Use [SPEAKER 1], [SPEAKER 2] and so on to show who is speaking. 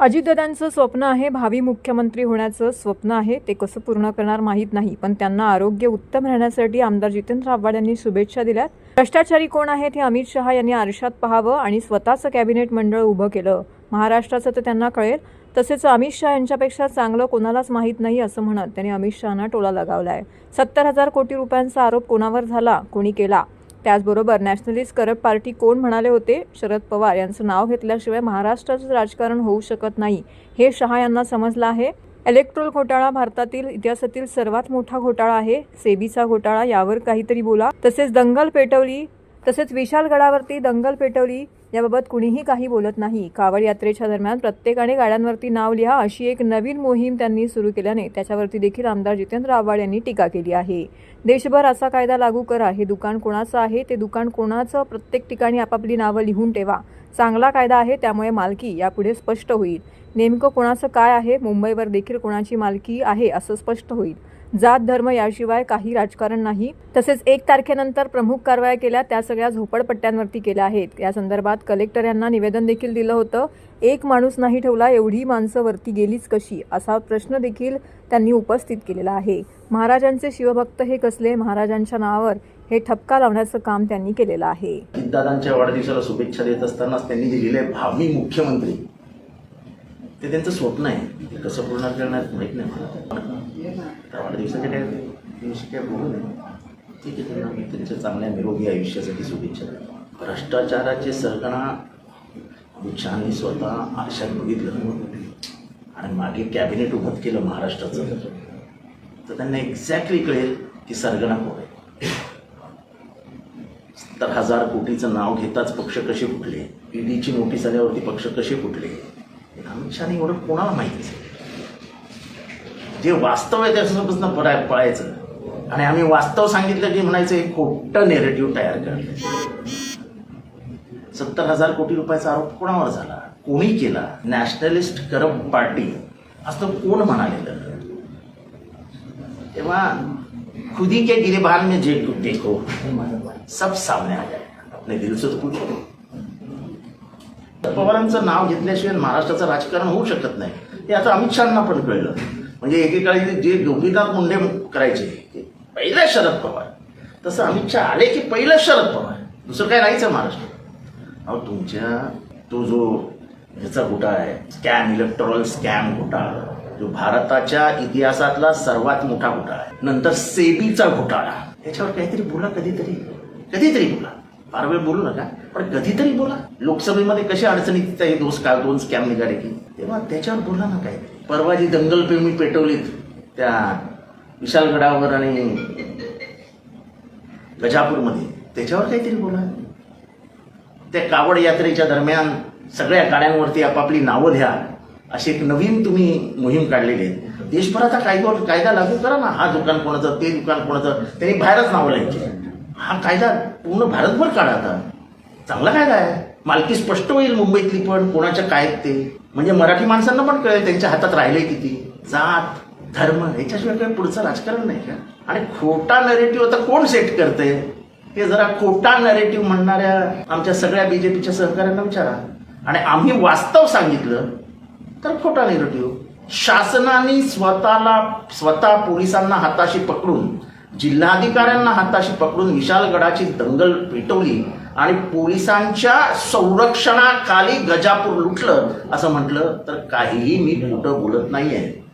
[SPEAKER 1] अजितदादांचं स्वप्न आहे भावी मुख्यमंत्री होण्याचं स्वप्न आहे ते कसं पूर्ण करणार माहीत नाही पण त्यांना आरोग्य उत्तम राहण्यासाठी आमदार जितेंद्र आव्हाड यांनी शुभेच्छा दिल्यात. भ्रष्टाचारी कोण आहेत हे अमित शहा यांनी आरशात पाहावं आणि स्वतःचं कॅबिनेट मंडळ उभं केलं. महाराष्ट्राचं तर त्यांना कळेल तसेच अमित शहा यांच्यापेक्षा चांगलं कोणालाच माहीत नाही असं म्हणत त्यांनी अमित शहाना टोला लगावला आहे सत्तर हजार कोटी रुपयांचा आरोप कोणावर झाला कोणी केला? त्याचबरोबर नॅशनलिस्ट करप्ट पार्टी कोण म्हणाले होते? शरद पवार यांचं नाव घेतल्याशिवाय महाराष्ट्राचं राजकारण होऊ शकत नाही हे शहा यांना समजलं आहे. इलेक्ट्रोल घोटाळा भारतातील इतिहासातील सर्वात मोठा घोटाळा आहे. सेबीचा घोटाळा यावर काहीतरी बोला. तसेच दंगल पेटवली तसेच विशालगडावरती दंगल पेटवली याबाबत कुणीही काही बोलत नाही. कावड यात्रेच्या दरम्यान प्रत्येकाने गाड्यांवरती नाव लिहा अशी एक नवीन मोहीम त्यांनी सुरू केल्याने त्याच्यावरती देखील आमदार जितेंद्र आव्हाड यांनी टीका केली आहे. देशभर असा कायदा लागू करा हे दुकान कोणाचं आहे ते दुकान कोणाचं प्रत्येक ठिकाणी आपापली नावं लिहून ठेवा. चांगला कायदा आहे त्यामुळे मालकी यापुढे स्पष्ट होईल. नेमकं कोणाचं काय आहे मुंबईवर देखील कोणाची मालकी आहे असं स्पष्ट होईल. जात धर्म याशिवाय काही राजकारण नाही. तसेच एक तारखेनंतर प्रमुख कारवाया केल्या त्या सगळ्या झोपडपट्ट्यांवरती केल्या आहेत. या संदर्भात कलेक्टर यांना निवेदन देखील दिलं होतं. एक माणूस नाही ठेवला एवढी माणसं वरती गेलीच कशी? असा प्रश्न देखील त्यांनी उपस्थित केलेला आहे. महाराजांचे शिवभक्त हे कसले? महाराजांच्या नावावर हे ठपका लावण्याचं काम त्यांनी केलेलं आहे.
[SPEAKER 2] दादांच्या वाढदिवसाला शुभेच्छा देत असतानाच त्यांनी दिलेले भावी मुख्यमंत्री ते त्यांचं स्वप्न आहे. ते कसं पूर्ण करणार माहीत नाही मला. त्या वाढदिवसाच्या काय दिवशी काय बोलू नये. ठीक आहे त्यांना मी त्यांच्या चांगल्या निरोगी आयुष्यासाठी शुभेच्छा देतो. भ्रष्टाचाराचे सरगणा अमित स्वतः आरशात बघितलं. आणि मागे कॅबिनेट उभं केलं महाराष्ट्राचं. तर त्यांना एक्झॅक्टली कळेल की सरगणा कोण आहे. सत्तर हजार कोटीचं नाव घेताच पक्ष कसे फुटले? ईडीची नोटीस आल्यावरती पक्ष कसे फुटले? अमित शहाने एवढं कोणाला माहिती असेल जे वास्तव आहे त्याच्यापासून पळाय पळायचं. आणि आम्ही वास्तव सांगितलं की म्हणायचं एक खोटं नेरेटिव्ह तयार करणं सत्तर हजार कोटी रुपयाचा आरोप कोणावर झाला? कोणी केला? Nationalist corrupt party. असं कोण म्हणालेलं? तेव्हा खुदी के गिरेबान में जे देखो सब सामने आ जाएगा अपने दिल से तो पूछो. पवारांचं नाव घेतल्याशिवाय महाराष्ट्राचं राजकारण होऊ शकत नाही. हे आता अमित शहाना पण कळलं. म्हणजे एकेकाळी जे गोपीनाथ मुंडे करायचे ते शरद पवार. तसं अमित शहा आले की पहिलं शरद पवार. दुसरं काय नाहीच आहे महाराष्ट्रात अहो तुमच्या तो जो ह्याचा घोटाळा आहे स्कॅम इलेक्ट्रॉल स्कॅम घोटाळा जो भारताच्या इतिहासातला सर्वात मोठा घोटाळा आहे. नंतर सेबीचा घोटाळा. याच्यावर काहीतरी बोला कधीतरी. कधीतरी बोला. फार वेळ बोलू नका पण कधीतरी बोला. लोकसभेमध्ये कशा अडचणीचा हे दोष काय दोन स्कॅम निघाले की. तेव्हा त्याच्यावर बोला ना काय. परवा जी दंगल प्रेमी पेटवलीत त्या विशालगडावर आणि गजापूरमध्ये त्याच्यावर काहीतरी बोला. त्या कावड यात्रेच्या दरम्यान सगळ्या गाड्यांवरती आपापली नावं घ्या अशी एक नवीन तुम्ही मोहीम काढलेली आहे. देशभराचा कायदा कायदा लागू करा ना. हा दुकान कोणाचं ते दुकान कोणाचं त्यांनी बाहेरच नावं लिहायची. हा कायदा पूर्ण भारतभर काढा आता. चांगला कायदा आहे. मालकी स्पष्ट होईल मुंबईतली पण कोणाच्या काय आहेत ते. म्हणजे मराठी माणसांना पण कळेल त्यांच्या हातात राहिले किती. जात धर्म याच्याशिवाय काही पुढचं राजकारण नाही का? आणि खोटा नरेटिव्ह आता कोण सेट करते हे जरा खोटा नरेटिव्ह म्हणणाऱ्या आमच्या सगळ्या बीजेपीच्या सहकाऱ्यांना विचारा. आणि आम्ही वास्तव सांगितलं तर खोटा नरेटिव्ह शासनाने स्वतःला स्वतः पोलिसांना हाताशी पकडून जिल्हाधिकाऱ्यांना हाताशी पकडून विशालगडाची दंगल पेटवली आणि पोलिसांच्या संरक्षणाखाली गजापूर लुटलं असं म्हटलं तर काहीही मी खोटं बोलत नाही आहे